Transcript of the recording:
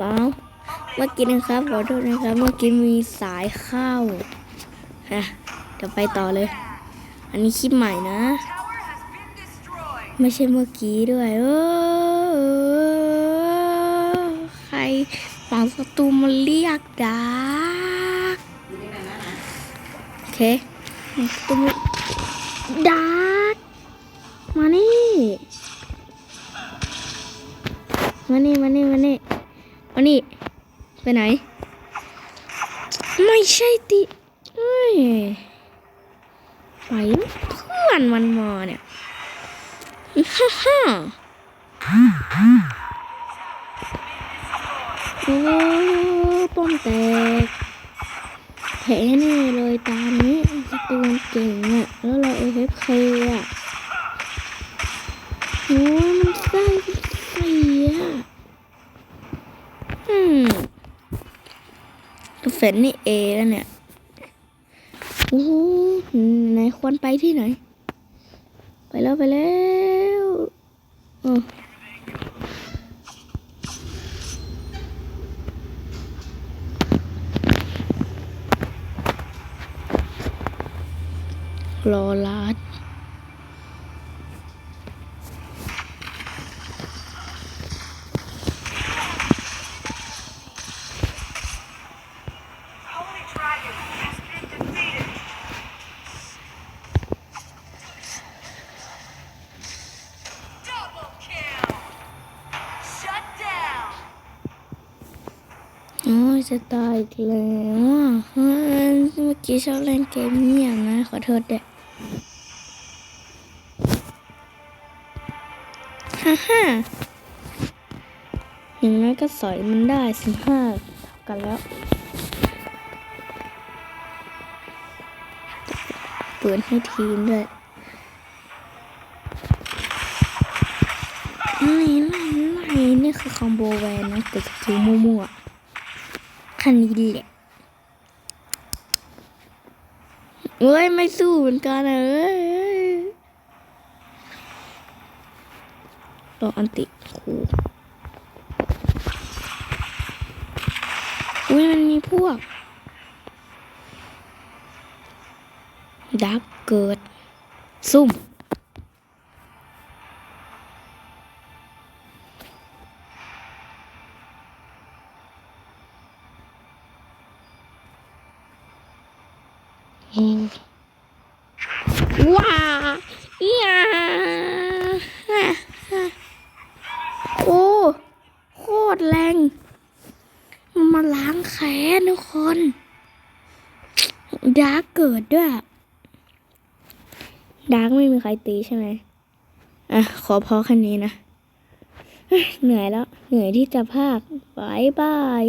บ้าเมื่อกี้นะครับขอโทษนะครับ เมื่อกี้มีสายเข้าฮะเดี๋ยวไปต่อเลย อันนี้คลิปใหม่นะ ไม่ใช่เมื่อกี้ด้วยเออใครฝังศัตรูมาเรียกดาร์กโอเคศัตรูมาดาร์กมานี่ มานี่ มานี่ มานี่ มานี่ ไปไหน ไม่ใช่ติเอ้ยไปเพื่อนมันมาเนี่ยฮ่าฮ่าโอ้ป้อมแตกแพ้แน่เลยตานี้สตูนเก่งอะแล้วเราเอฟเคอะโอ้มันไส้เสียอืม ตัวเฟนนี่เอแล้วเนี่ยโอ้โหไหนควรไปที่ไหน ไปแล้วไปแล้วออรอลัด อ้ยจะตายอีกแล้วเมื่อกี้ชอบเล่นเกมเงียบนะขอโทษเด็กฮ่าฮ่าอย่างนั้นก็สอยมันได้สิบห้ากันแล้วเปิดให้ทีมด้วยไล่ไล่ไล่นี่คือคอมโบแวนนะแต่สกิลมั่วๆ คันนี้แหละเอ้ยไม่สู้เหมือนกันเอ้ยต่ออันติครูอุ้ยมันมีพวกดักเกิดซุ่ม ว้าอียโอ้โคตรแรง มันมาล้างแค้นทุกคนดาร์กเกิดด้วยดาร์กไม่มีใครตีใช่ไหมอะ ขอพอแค่นี้นะเฮ้ยเหนื่อยแล้ว เหนื่อยที่จะพากบายบาย